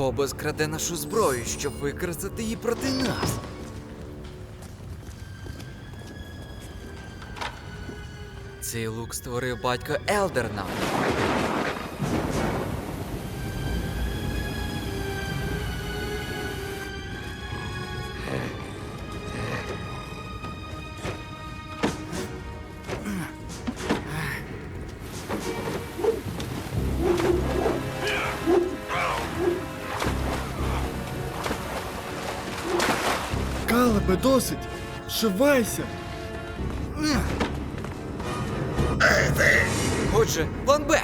Фобос краде нашу зброю, щоб використати її проти нас. Цей лук створив батько Елдерна. Шивайся! Отже, план Б.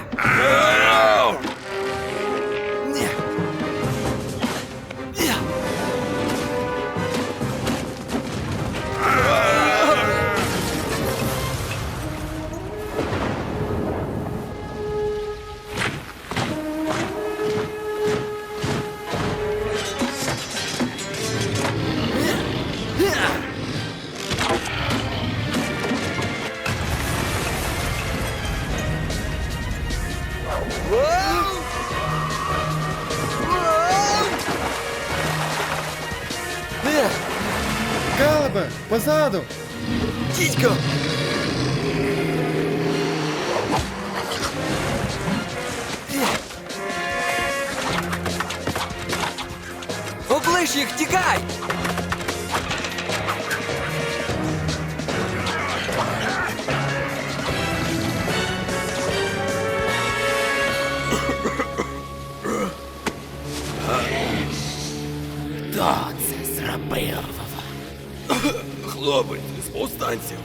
Е, Калебе, позаду! Дідько! Оближ їх, тікай! Хлопець з повстанців.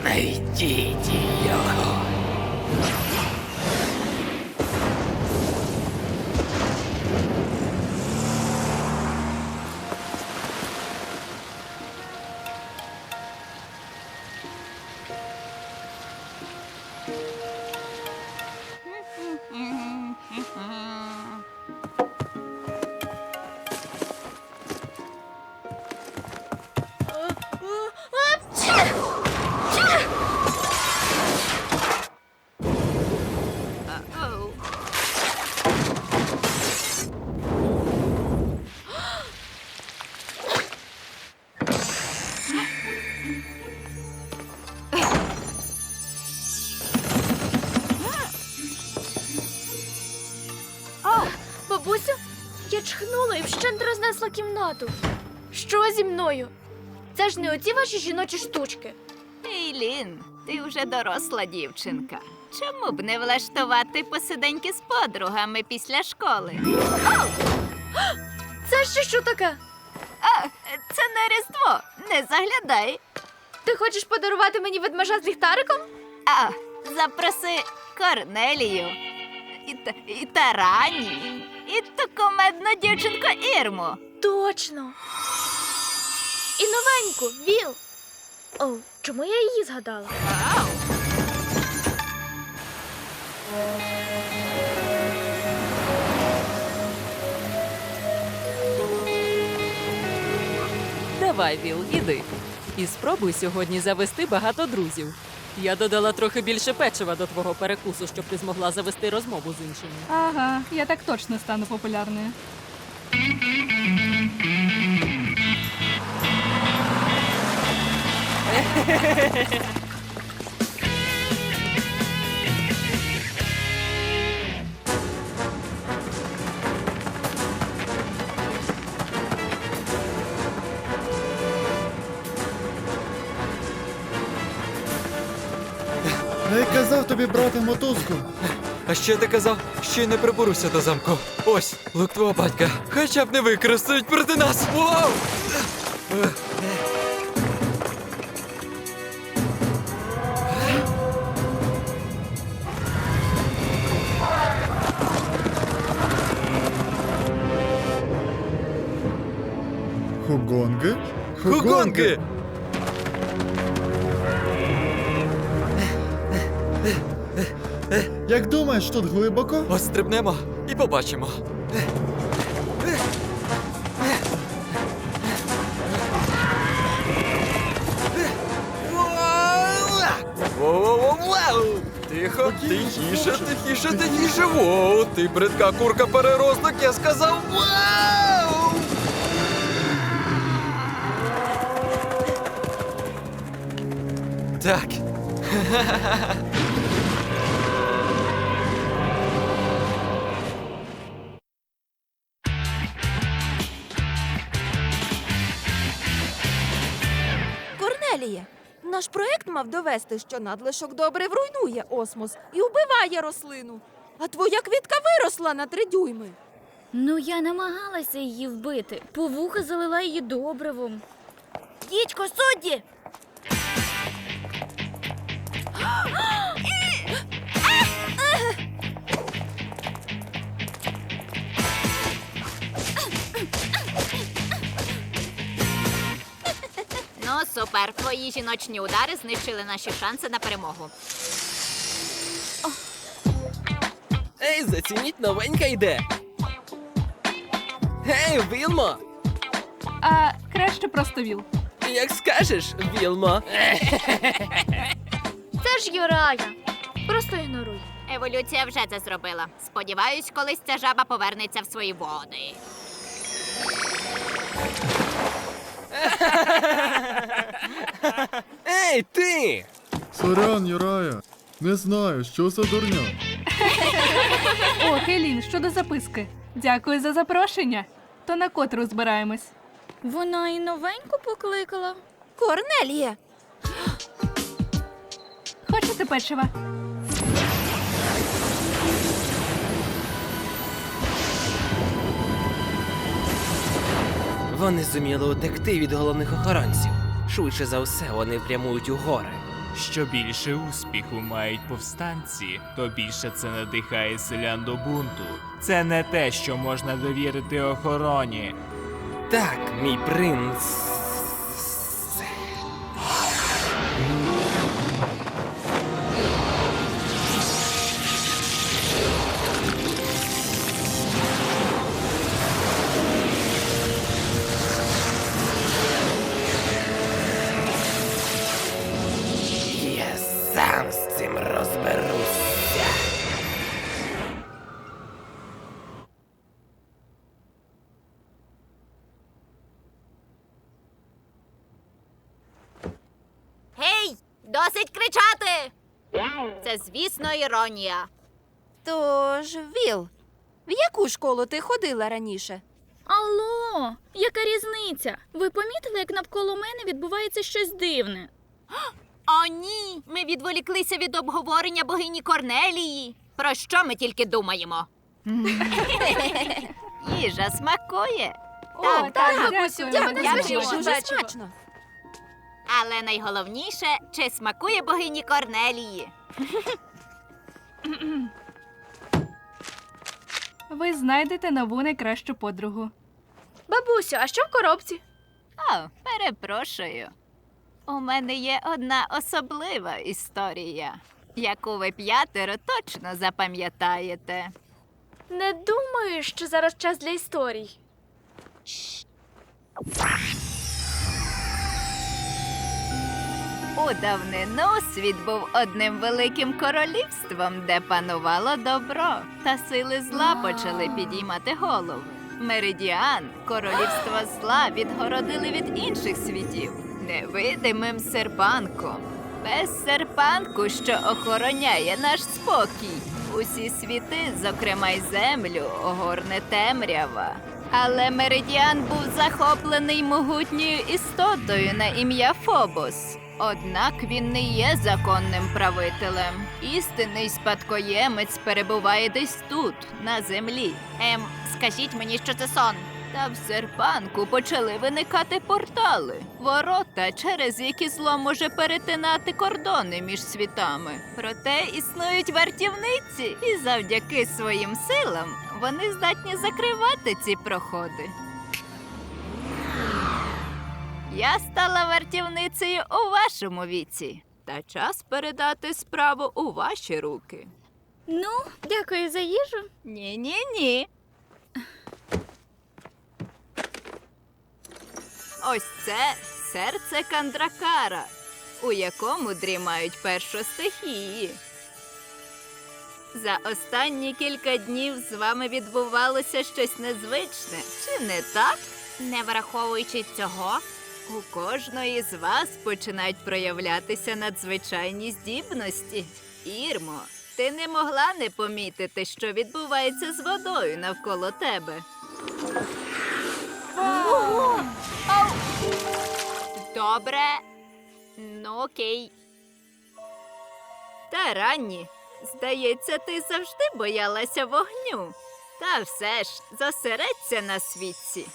Знайдіть його. І вщент рознесла кімнату. Що зі мною? Це ж не оці ваші жіночі штучки. Ейлін, ти вже доросла дівчинка. Чому б не влаштувати посиденьки з подругами після школи? Це ще що таке? А, це не Різдво, не заглядай. Ти хочеш подарувати мені ведмежа з ліхтариком? А, запроси Корнелію і, та- і Тарані, і ту комедну дівчинку Ірму. Точно. І новеньку, Віл. О, чому я її згадала? Вау! Давай, Віл, іди. І спробуй сьогодні завести багато друзів. Я додала трохи більше печива до твого перекусу, щоб ти змогла завести розмову з іншими. Ага, я так точно стану популярною. Я казав тобі брати мотузку. А ще ти казав, що й не приберуся до замку. Ось, лук твого батька. Хоча б не використають проти нас. Вау! Хугонги? Хугонки! Як думаєш, тут глибоко? Ось стрибнемо і побачимо. Воу-воу-воу! Тихо, тихіше, тихіше, тихіше. Воу, ти бридка курка переросток, я сказав вау! Так. Корнеліє, наш проект мав довести, що надлишок добре руйнує осмос і вбиває рослину. А твоя квітка виросла на три дюйми. Ну, я намагалася її вбити. Повуха залила її добривом. Дідько, судді! Ну, супер. Твої жіночні удари знищили наші шанси на перемогу. Ей, зацініть, новенька йде. Гей, Вілмо! А краще просто віл. Як скажеш, Вілмо. Це ж Юрая. Просто ігноруй. Еволюція вже це зробила. Сподіваюсь, колись ця жаба повернеться в свої води. Ей, ти! Сорян, Юрая. Не знаю, що за дурня. О, Хейлін, щодо записки. Дякую за запрошення. То на котру збираємось. Вона і новеньку покликала. Корнеліє, Хочете печива? Вони зуміли утекти від головних охоронців. Швидше за все, вони прямують у гори. Що більше успіху мають повстанці, то більше це надихає селян до бунту. Це не те, що можна довірити охороні. Так, мій принц. Досить кричати! Це, звісно, іронія. тож Віл, в яку школу ти ходила раніше? Алло, яка різниця? Ви помітили, як навколо мене відбувається щось дивне? О, ні! Ми відволіклися від обговорення богині Корнелії. Про що ми тільки думаємо? Їжа смакує. О, так, дякую. Дякую, Дякую. дуже смачно. Але найголовніше, чи смакує богині Корнелії. Ви знайдете нову найкращу подругу. Бабусю, а що в коробці? О, перепрошую. У мене є одна особлива історія, яку ви п'ятеро точно запам'ятаєте. Не думаю, що зараз час для історій. У давнину світ був одним великим королівством, де панувало добро, та сили зла почали підіймати голови. Меридіан, королівство зла відгородили від інших світів невидимим серпанком. Без серпанку, що охороняє наш спокій. Усі світи, зокрема й землю, огорне темрява. Але Меридіан був захоплений могутньою істотою на ім'я Фобос. Однак він не є законним правителем. Істинний спадкоємець перебуває десь тут, на землі. Ем, скажіть мені, що це сон. Та в серпанку почали виникати портали, ворота, через які зло може перетинати кордони між світами. Проте існують вартівниці, і завдяки своїм силам вони здатні закривати ці проходи. Я стала вартівницею у вашому віці. Та час передати справу у ваші руки. Ну, дякую за їжу. Ні, ні, ні. Ось це серце Кандракара, у якому дрімають першостихії. За останні кілька днів з вами відбувалося щось незвичне, чи не так? Не враховуючи цього, у кожної з вас починають проявлятися надзвичайні здібності. Ірмо, ти не могла не помітити, що відбувається з водою навколо тебе. Добре. Ну, окей. Та ранні. Здається, ти завжди боялася вогню. Та все ж зосередься на світці.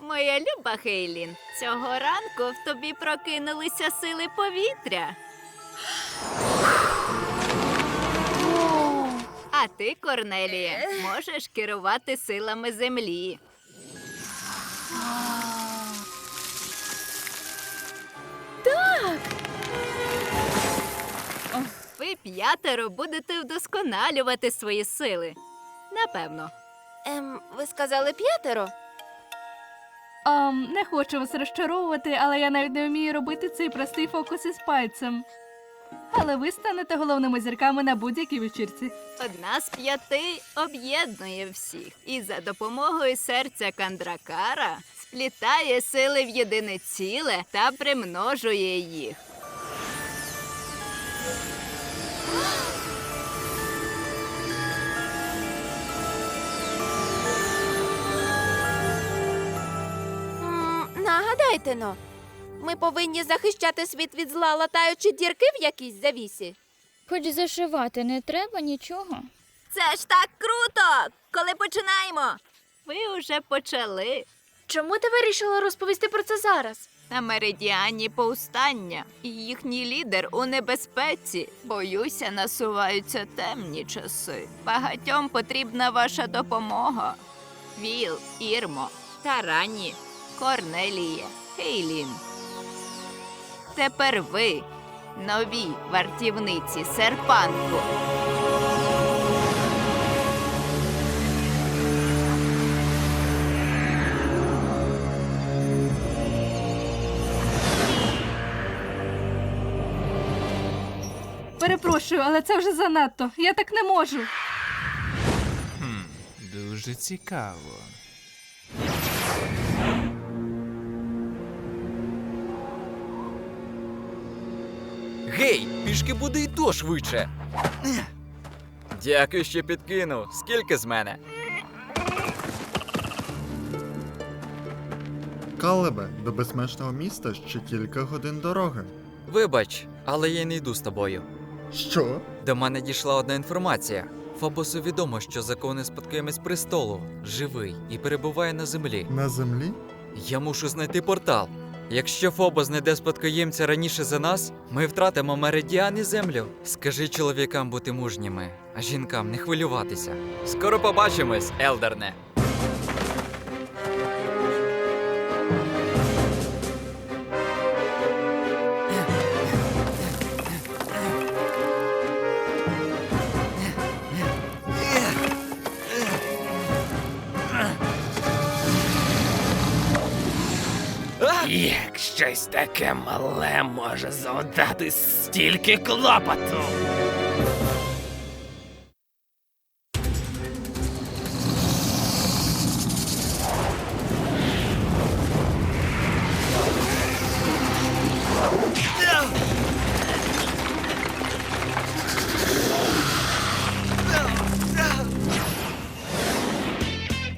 Моя люба Хейлін, цього ранку в тобі прокинулися сили повітря. А ти, Корнелія, можеш керувати силами землі. П'ятеро будете вдосконалювати свої сили. Напевно. Ем, ви сказали п'ятеро? Ам, не хочу вас розчаровувати, але я навіть не вмію робити цей простий фокус із пальцем. Але ви станете головними зірками на будь-якій вечірці. Одна з п'яти об'єднує всіх і за допомогою серця Кандракара сплітає сили в єдине ціле та примножує їх. Нагадайте но. Ми повинні захищати світ від зла, латаючи дірки в якійсь завісі. Хоч зашивати не треба нічого. Це ж так круто! Коли починаємо? Ви вже почали. Чому ти вирішила розповісти про це зараз? На меридіані повстання, і їхній лідер у небезпеці. Боюся, насуваються темні часи. Багатьом потрібна ваша допомога. Віл, Ірмо, Тарані, Корнелія, Хейлін. Тепер ви нові вартівниці серпанку. Перепрошую, але це вже занадто. Я так не можу. Дуже цікаво. Гей, пішки буде і то швидше. Дякую, що підкинув. Скільки з мене? Калебе, до безмежного міста ще кілька годин дороги. Вибач, але я не йду з тобою. Що? До мене дійшла одна інформація. Фобосу відомо, що законний спадкоємець престолу живий і перебуває на землі. На землі? Я мушу знайти портал. Якщо Фобос знайде спадкоємця раніше за нас, ми втратимо меридіан і землю. Скажи чоловікам бути мужніми, а жінкам не хвилюватися. Скоро побачимось, Елдерне. Як щось таке мале може завдати стільки клопоту.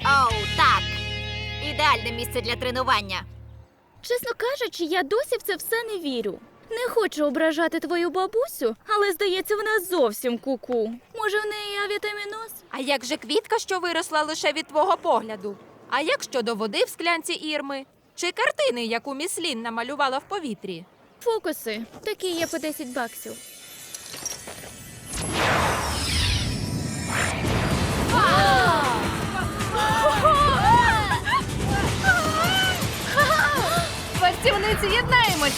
Оу, так. Ідеальне місце для тренування. Чесно кажучи, я досі в це все не вірю. Не хочу ображати твою бабусю, але здається, вона зовсім куку. Може, в неї авітаміноз? А як же квітка, що виросла лише від твого погляду? А як щодо води в склянці ірми? Чи картини, яку міслін намалювала в повітрі? Фокуси. Такі є по 10 баксів. Вартівниці, єднаємось!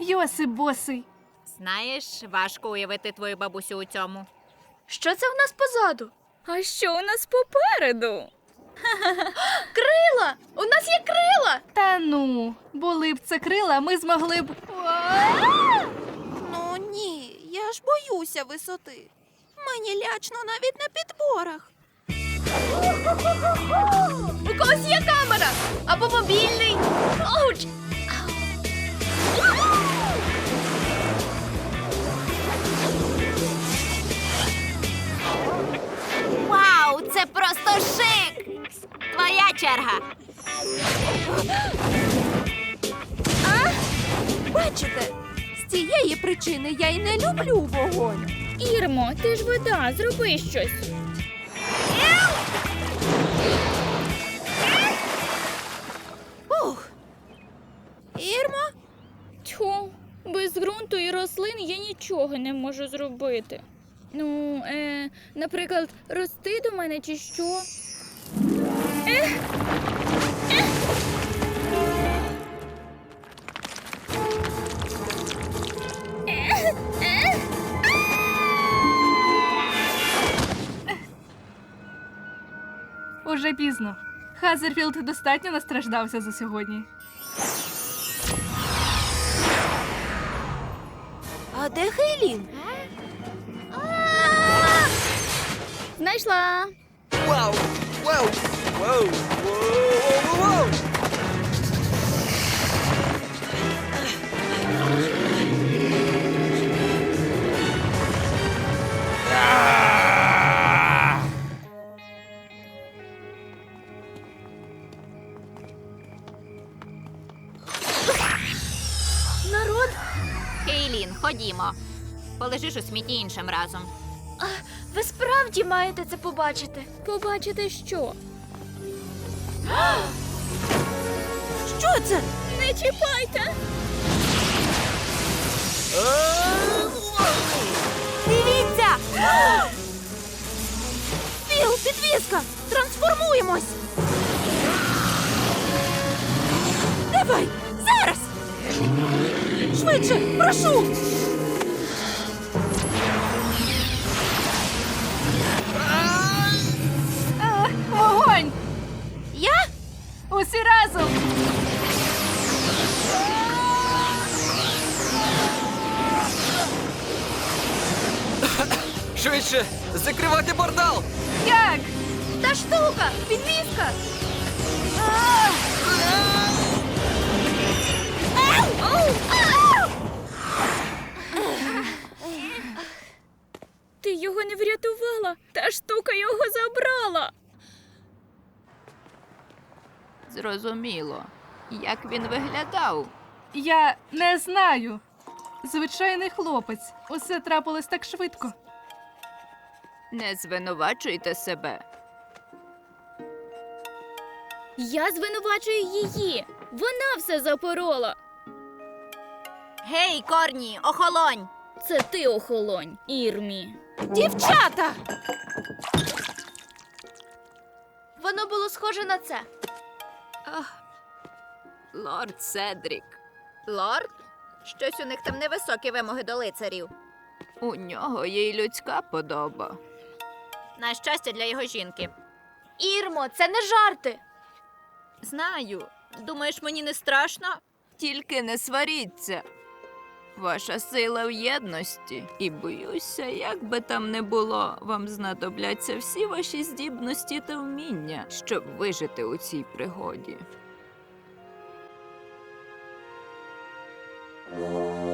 Йосип босий. Знаєш, важко уявити твою бабусю у цьому. Що це в нас позаду? А що у нас попереду? крила! У нас є крила! Та ну, були б це крила, ми змогли б. Ну ні, я ж боюся висоти. Мені лячно навіть на підборах. У когось є камера! Або мобільний! Оуч! Вау, це просто шик! Твоя черга. Бачите, з цієї причини я й не люблю вогонь. Ірмо, ти ж вода, зроби щось. Ух. Ірмо, Тьху, без ґрунту і рослин я нічого не можу зробити. Ну, е, наприклад, рости до мене чи що? Уже пізно. Хазерфілд достатньо настраждався за сьогодні. а де Хейлін? Знайшла. Вау! Вау! Вау! Воу! Воу! Народ, Кейлін, ходімо. Полежиш у смітті іншим разом. Справді маєте це побачити. Побачити що? Що це? Не чіпайте! Дивіться! Філ, підвізка! Трансформуємось! Давай! Зараз! Швидше! Прошу! Усі разом! Швидше! Закривати портал! Як? Та штука! Підвізка! Як він виглядав? Я не знаю. Звичайний хлопець. Усе трапилось так швидко. Не звинувачуйте себе. Я звинувачую її! Вона все запорола! Гей, корні, охолонь! Це ти охолонь, Ірмі. Дівчата! Воно було схоже на це. Лорд Седрік. Лорд? Щось у них там невисокі вимоги до лицарів. У нього є й людська подоба. На щастя для його жінки. Ірмо, це не жарти. Знаю. Думаєш, мені не страшно? Тільки не сваріться. Ваша сила в єдності, і боюся, як би там не було, вам знадобляться всі ваші здібності та вміння, щоб вижити у цій пригоді. Thank you.